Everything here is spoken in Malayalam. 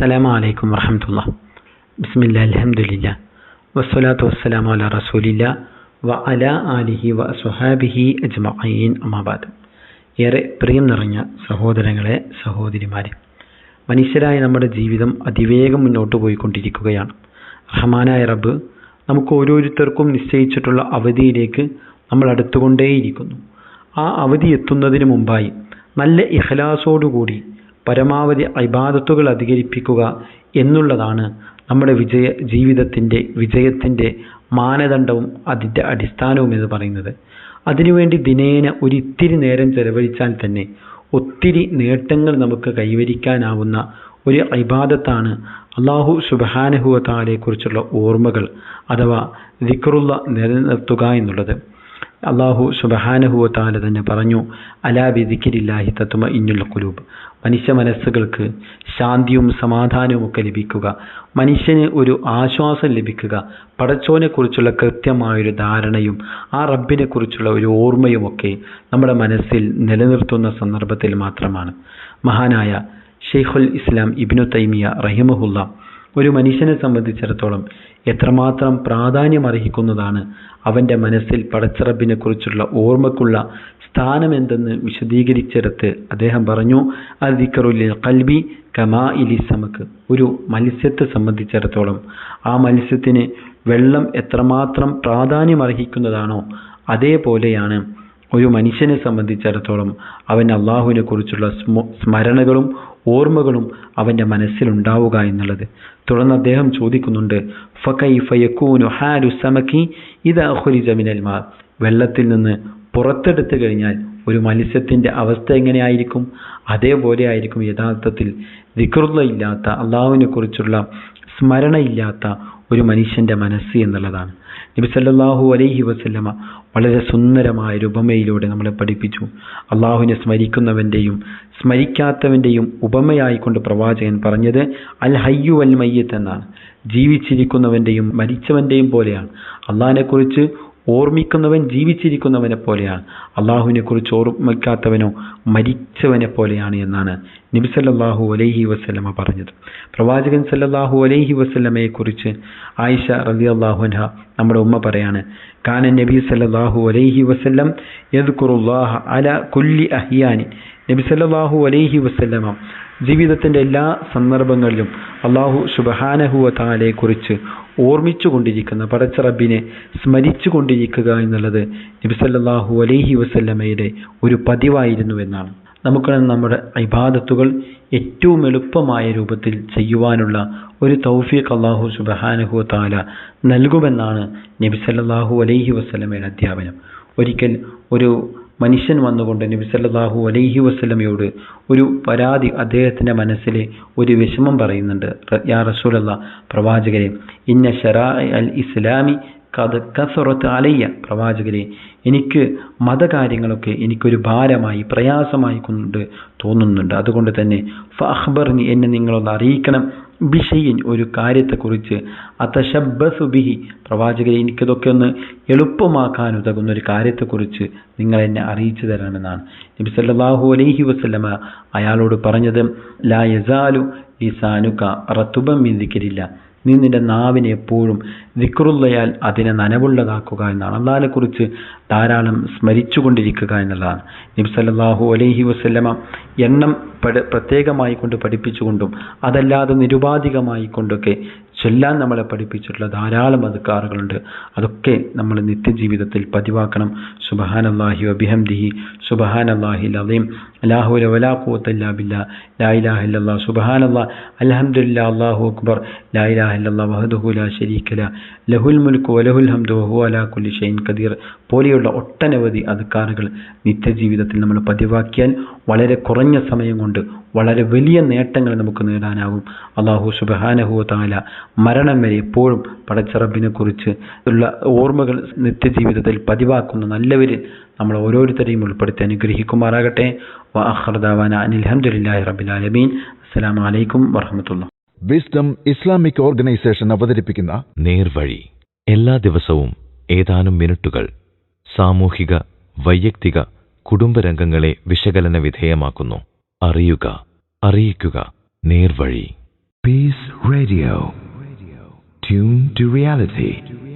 അസ്സലാമു അലൈക്കും വറഹമത്തുള്ള ബിസ്മില്ല അലഹമുല്ല വസ്സലാത്തു വസ്സലാമു അല റസൂലില്ല വ അല ആലിഹി വ സുഹാബിഹി അജ്മഈൻ അമാബാദ് ഏറെ പ്രിയം നിറഞ്ഞ സഹോദരങ്ങളെ സഹോദരിമാരെ മനുഷ്യരായ നമ്മുടെ ജീവിതം അതിവേഗം മുന്നോട്ട് പോയിക്കൊണ്ടിരിക്കുകയാണ്. റഹ്മാനായ റബ്ബ് നമുക്ക് ഓരോരുത്തർക്കും നിശ്ചയിച്ചിട്ടുള്ള അവധിയിലേക്ക് നമ്മൾ അടുത്തുകൊണ്ടേയിരിക്കുന്നു. ആ അവധി എത്തുന്നതിന് മുമ്പായി നല്ല ഇഖലാസോടുകൂടി പരമാവധി ഇബാദത്തുകൾ അധികരിപ്പിക്കുക എന്നുള്ളതാണ് നമ്മുടെ വിജയ ജീവിതത്തിന്റെ വിജയത്തിന്റെ മാനദണ്ഡവും അതിന്റെ അടിസ്ഥാനവും എന്ന് പറയുന്നത്. അതിനുവേണ്ടി ദിനേന ഒരിത്തിരി നേരം ചെലവഴിച്ചാൽ തന്നെ ഒത്തിരി നേട്ടങ്ങൾ നമുക്ക് കൈവരിക്കാനാവുന്ന ഒരു ഇബാദത്താണ് അള്ളാഹു സുബഹാനഹുവ കുറിച്ചുള്ള ഓർമ്മകൾ അഥവാ ദിക്റുള്ള നിലനിർത്തുക എന്നുള്ളത്. അള്ളാഹു സുബഹാനഹുവത്താല തന്നെ പറഞ്ഞു അലാ വിധിക്കിരില്ലാഹി തത്വമ ഇന്നുൽ കുലൂബ് മനുഷ്യ മനസ്സുകൾക്ക് ശാന്തിയും സമാധാനവും ഒക്കെ ലഭിക്കുക മനുഷ്യന് ഒരു ആശ്വാസം ലഭിക്കുക പടച്ചോനെക്കുറിച്ചുള്ള കൃത്യമായൊരു ധാരണയും ആ റബ്ബിനെക്കുറിച്ചുള്ള ഒരു ഒരു ഓർമ്മയുമൊക്കെ നമ്മുടെ മനസ്സിൽ നിലനിർത്തുന്ന സന്ദർഭത്തിൽ മാത്രമാണ്. മഹാനായ ഷെയ്ഖുൽ ഇസ്ലാം ഇബിനു തൈമിയ റഹിമഹുല്ല ഒരു മനുഷ്യനെ സംബന്ധിച്ചിടത്തോളം എത്രമാത്രം പ്രാധാന്യം അർഹിക്കുന്നതാണ് അവന്റെ മനസ്സിൽ പടച്ചറബിനെ കുറിച്ചുള്ള ഓർമ്മക്കുള്ള സ്ഥാനമെന്തെന്ന് വിശദീകരിച്ചെടുത്ത് അദ്ദേഹം പറഞ്ഞു അദിക്കറുലിൽ കൽബി കമാ ഇലി സമക്ക് ഒരു മത്സ്യത്തെ സംബന്ധിച്ചിടത്തോളം ആ മത്സ്യത്തിന് വെള്ളം എത്രമാത്രം പ്രാധാന്യം അർഹിക്കുന്നതാണോ അതേപോലെയാണ് ഒരു മനുഷ്യനെ സംബന്ധിച്ചിടത്തോളം അവൻ അള്ളാഹുവിനെ കുറിച്ചുള്ള സ്മരണകളും ഓർമ്മകളും അവന്റെ മനസ്സിലുണ്ടാവുക എന്നുള്ളത്. തുടർന്ന് അദ്ദേഹം ചോദിക്കുന്നുണ്ട് വെള്ളത്തിൽ നിന്ന് പുറത്തെടുത്തു കഴിഞ്ഞാൽ ഒരു മനുഷ്യത്തിന്റെ അവസ്ഥ എങ്ങനെയായിരിക്കും? അതേപോലെ ആയിരിക്കും യഥാർത്ഥത്തിൽ വികൃത ഇല്ലാത്ത അള്ളാഹുവിനെ കുറിച്ചുള്ള സ്മരണയില്ലാത്ത ഒരു മനുഷ്യന്റെ മനസ്സ് എന്നുള്ളതാണ്. നബി സല്ലല്ലാഹു അലൈഹി വസല്ലമ വളരെ സുന്ദരമായ ഒരു ഉപമയിലൂടെ നമ്മളെ പഠിപ്പിച്ചു. അള്ളാഹുവിനെ സ്മരിക്കുന്നവന്റെയും സ്മരിക്കാത്തവന്റെയും ഉപമയായിക്കൊണ്ട് പ്രവാചകൻ പറഞ്ഞത് അൽ ഹയ്യു അൽ മയ്യത്ത് എന്നാണ്. ജീവിച്ചിരിക്കുന്നവന്റെയും മരിച്ചവന്റെയും പോലെയാണ്. അള്ളാഹിനെക്കുറിച്ച് ഓർമ്മിക്കുന്നവൻ ജീവിച്ചിരിക്കുന്നവനെ പോലെയാണ്. അള്ളാഹുവിനെ കുറിച്ച് ഓർമ്മിക്കാത്തവനോ മരിച്ചവനെ പോലെയാണ് എന്നാണ് നബി സല്ലല്ലാഹു അലൈഹി വസ്ലമ പറഞ്ഞത്. പ്രവാചകൻ സല്ലാഹു അലൈഹി വസ്ലമയെ കുറിച്ച് ആയിഷ റബി അൻഹ നമ്മുടെ ഉമ്മ പറയാണ് കാന നബി സല്ലാഹു അലൈഹി വസല്ലം യദ്കുറുല്ലാഹ അല കുല്ലി അഹിയാനി. നബി സല്ലല്ലാഹു അലൈഹി വസല്ലമ ജീവിതത്തിന്റെ എല്ലാ സന്ദർഭങ്ങളിലും അള്ളാഹു സുബഹാനഹുവ താലയെ കുറിച്ച് ഓർമ്മിച്ചു കൊണ്ടിരിക്കുന്ന പടച്ച റബ്ബിനെ സ്മരിച്ചു കൊണ്ടിരിക്കുക എന്നുള്ളത് നബിസല്ലാഹു അലൈഹി വസല്ലമയുടെ ഒരു പതിവായിരുന്നു എന്നാണ് നമുക്ക് നമ്മുടെ ഇബാദത്തുകൾ ഏറ്റവും എളുപ്പമായ രൂപത്തിൽ ചെയ്യുവാനുള്ള ഒരു തൗഫീഖ് അള്ളാഹു സുബഹാനഹു താല നൽകുമെന്നാണ് നബിസല്ലാഹു അലൈഹി വസ്ലമയുടെ അധ്യാപനം. ഒരിക്കൽ ഒരു മനുഷ്യൻ വന്നുകൊണ്ട് നബി സല്ലല്ലാഹു അലൈഹി വസല്ലമയോട് ഒരു പരാതി അദ്ദേഹത്തിന്റെ മനസ്സിലെ ഒരു വിഷമം പറയുന്നുണ്ട്. യാ റസൂലല്ല പ്രവാചകരെ ഇന്ന ഷറാ അൽ ഇസ്ലാമി കത് കസറത്ത് അലയ്യ. പ്രവാചകരെ എനിക്ക് മതകാര്യങ്ങളൊക്കെ എനിക്കൊരു ഭാരമായി പ്രയാസമായി കൊണ്ട് തോന്നുന്നുണ്ട്. അതുകൊണ്ട് തന്നെ ഫഹ്ബറിന് എന്നെ നിങ്ങളൊന്ന് അറിയിക്കണം. ബിഷയിൻ ഒരു കാര്യത്തെക്കുറിച്ച് അതശബസു ബിഹി പ്രവാചകരെ എനിക്കതൊക്കെ ഒന്ന് എളുപ്പമാക്കാൻ ഉതകുന്ന ഒരു കാര്യത്തെക്കുറിച്ച് നിങ്ങൾ എന്നെ അറിയിച്ചു തരണമെന്നാണ്. നബി സല്ലാഹു അലൈഹി വസ്ലമ അയാളോട് പറഞ്ഞത് ലാ യസാലു ലിസാനുക റത്തുബം മിന്ദിക്കരില്ല നീ നിന്റെ നാവിനെ എപ്പോഴും വിക്രുള്ളയാൽ അതിനെ നനവുള്ളതാക്കുക എന്നാണ്. അള്ളാഹിനെക്കുറിച്ച് ധാരാളം സ്മരിച്ചുകൊണ്ടിരിക്കുക എന്നുള്ളതാണ്. നിബ്സല്ലാഹു അലൈഹി വസ്ല്ലമ എണ്ണം പ്രത്യേകമായി കൊണ്ട് പഠിപ്പിച്ചുകൊണ്ടും അതല്ലാതെ നിരുപാധികമായി കൊണ്ടൊക്കെ ചൊല്ലാൻ നമ്മളെ പഠിപ്പിച്ചിട്ടുള്ള ധാരാളം അധികാറുകളുണ്ട് അതൊക്കെ നമ്മൾ നിത്യജീവിതത്തിൽ പതിവാക്കണം. സുബഹാൻ അള്ളാഹി അബിഹംദിഹി സുബഹാൻ അള്ളാഹി അലീം അലാഹുല വലാഖൂത്തല്ലാ കൂത്തല്ലാബില്ല ലാ ഇലാഹ ഇല്ലല്ലാ സുബഹാൻ അള്ളാ അലഹമില്ല അള്ളാഹു അക്ബർ ലാ ഇലാഹ ഇല്ലല്ലാ വഹദഹു ലാ ശരീക ലഹുൽ മുൽക്ക് വലഹുൽ ഹംദു വഹു അലാ കുലി ഷൈൻ കദീർ പോലെയുള്ള ഒട്ടനവധി അധികാറുകൾ നിത്യജീവിതത്തിൽ നമ്മൾ പതിവാക്കിയാൽ വളരെ കുറഞ്ഞ സമയം കൊണ്ട് വളരെ വലിയ നേട്ടങ്ങൾ നമുക്ക് നേടാനാകും. അള്ളാഹു സുബഹാനഹു താല മരണം വരെ എപ്പോഴും പടച്ചറബിനെ കുറിച്ച് ഉള്ള ഓർമ്മകൾ നിത്യജീവിതത്തിൽ പതിവാക്കുന്ന നല്ലവരിൽ നമ്മൾ ഓരോരുത്തരെയും ഉൾപ്പെടുത്തി അനുഗ്രഹിക്കുമാറാകട്ടെ. വിസ്ഡം ഇസ്ലാമിക് ഓർഗനൈസേഷൻ അവതരിപ്പിക്കുന്ന നേർവഴി. എല്ലാ ദിവസവും ഏതാനും മിനിറ്റുകൾ സാമൂഹിക വൈയക്തിക കുടുംബരംഗങ്ങളെ വിശകലന വിധേയമാക്കുന്നു. അറിയുക അറിയിക്കുക. നേർവഴി. Peace Radio. Tune to reality.